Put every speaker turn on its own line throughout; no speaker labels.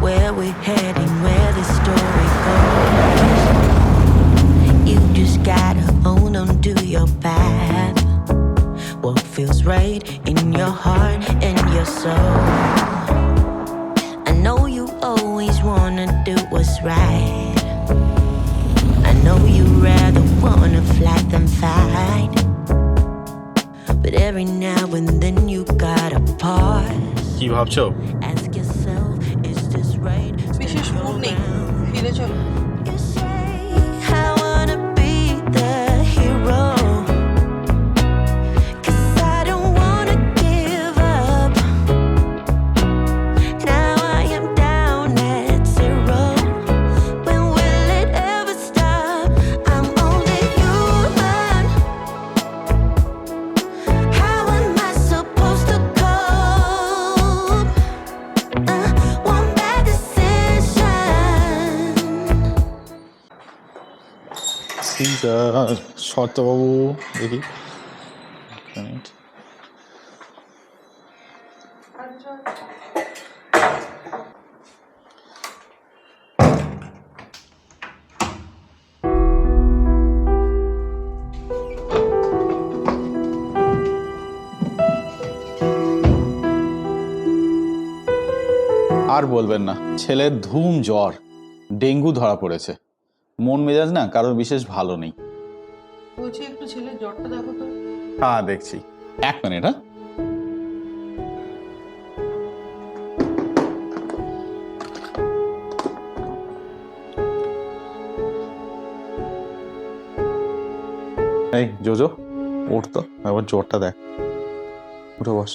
where we're heading, where the story goes. You just gotta own do your path. What feels right in your heart and your soul. I know you always wanna do what's right. I know you rather wanna fly than fight. But every now and then you gotta pause.
কি ভাবছ?
বিশেষ mood নেই ফিরে চলো
শর্তবাবু দেখি minute. আর বলবেন না ছেলের ধুম জ্বর ডেঙ্গু ধরা পড়েছে মন মেজাজ না কারোর বিশেষ ভালো নেই।
বলছি একটু ছেলের জ্বরটা দেখো তো।
হ্যাঁ দেখছি। এক মিনিট হ্যাঁ? এই জোজো উঠ তো। এবার জ্বরটা দেখ। উঠে বস।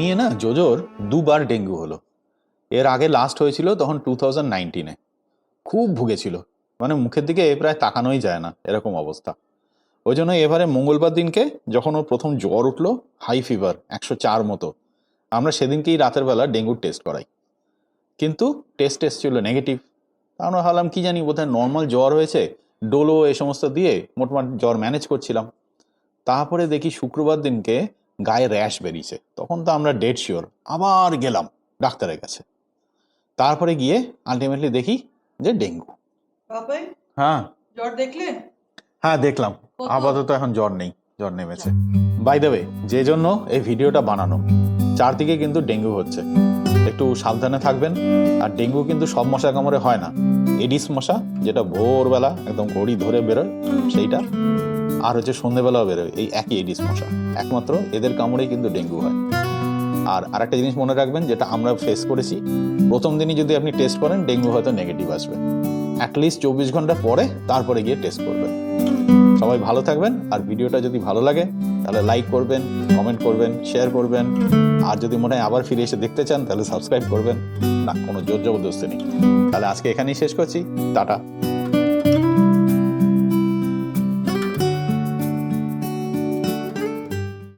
নিয়ে না জোজোর দুবার ডেঙ্গু হলো। এর আগে লাস্ট হয়েছিল তখন টু থাউজেন্ড নাইনটিনে খুব ভুগেছিল। মানে মুখের দিকে এ প্রায় তাকানোই যায় না এরকম অবস্থা। ওই জন্য এবারে মঙ্গলবার দিনকে যখন ওর প্রথম জ্বর উঠল হাই ফিভার একশো চার মতো, আমরা সেদিনকেই রাতের বেলা ডেঙ্গুর টেস্ট করাই। কিন্তু টেস্ট টেস্ট ছিল নেগেটিভ আমরা ভাবলাম, কি জানি, বোধহয় নর্মাল জ্বর হয়েছে ডোলো এ সমস্ত দিয়ে মোটামুটি জ্বর ম্যানেজ করছিলাম। তারপরে দেখি শুক্রবার দিনকে গায়ে র্যাশ বেরিয়েছে। তখন তো আমরা ডেড শিওর আবার গেলাম ডাক্তারের কাছে। তারপরে গিয়ে আলটিমেটলি দেখি যে ডেঙ্গু। হ্যাঁ।
জ্বর দেখলে
হ্যাঁ দেখলাম। আপাতত এখন জ্বর নেই জ্বর নেমেছে। বাই দ্য ওয়ে যে জন্য এই ভিডিওটা বানানো চারদিকে কিন্তু ডেঙ্গু হচ্ছে। একটু সাবধানে থাকবেন আর ডেঙ্গু কিন্তু সব মশা কামড়ে হয় না। এডিস মশা যেটা ভোরবেলা একদম ঘড়ি ধরে বেরোয় সেইটা। আর হচ্ছে সন্ধ্যেবেলাও বেরোয়, এই একই এডিস মশা। একমাত্র এদের কামড়েই কিন্তু ডেঙ্গু হয়। আর আরেকটা জিনিস মনে রাখবেন, যেটা আমরা ফেস করেছি, প্রথম দিনই যদি আপনি টেস্ট করেন, ডেঙ্গু হয়তো নেগেটিভ আসবে। অ্যাটলিস্ট চব্বিশ ঘণ্টা পরে তারপরে গিয়ে টেস্ট করবেন। সবাই ভালো থাকবেন, আর ভিডিওটা যদি ভালো লাগে, তাহলে লাইক করবেন কমেন্ট করবেন শেয়ার করবেন। আর যদি মনে হয় আবার ফিরে এসে দেখতে চান, তাহলে সাবস্ক্রাইব করবেন। না, কোনো জোর জবরদস্তি নেই। তাহলে আজকে এখানেই শেষ করছি। টাটা।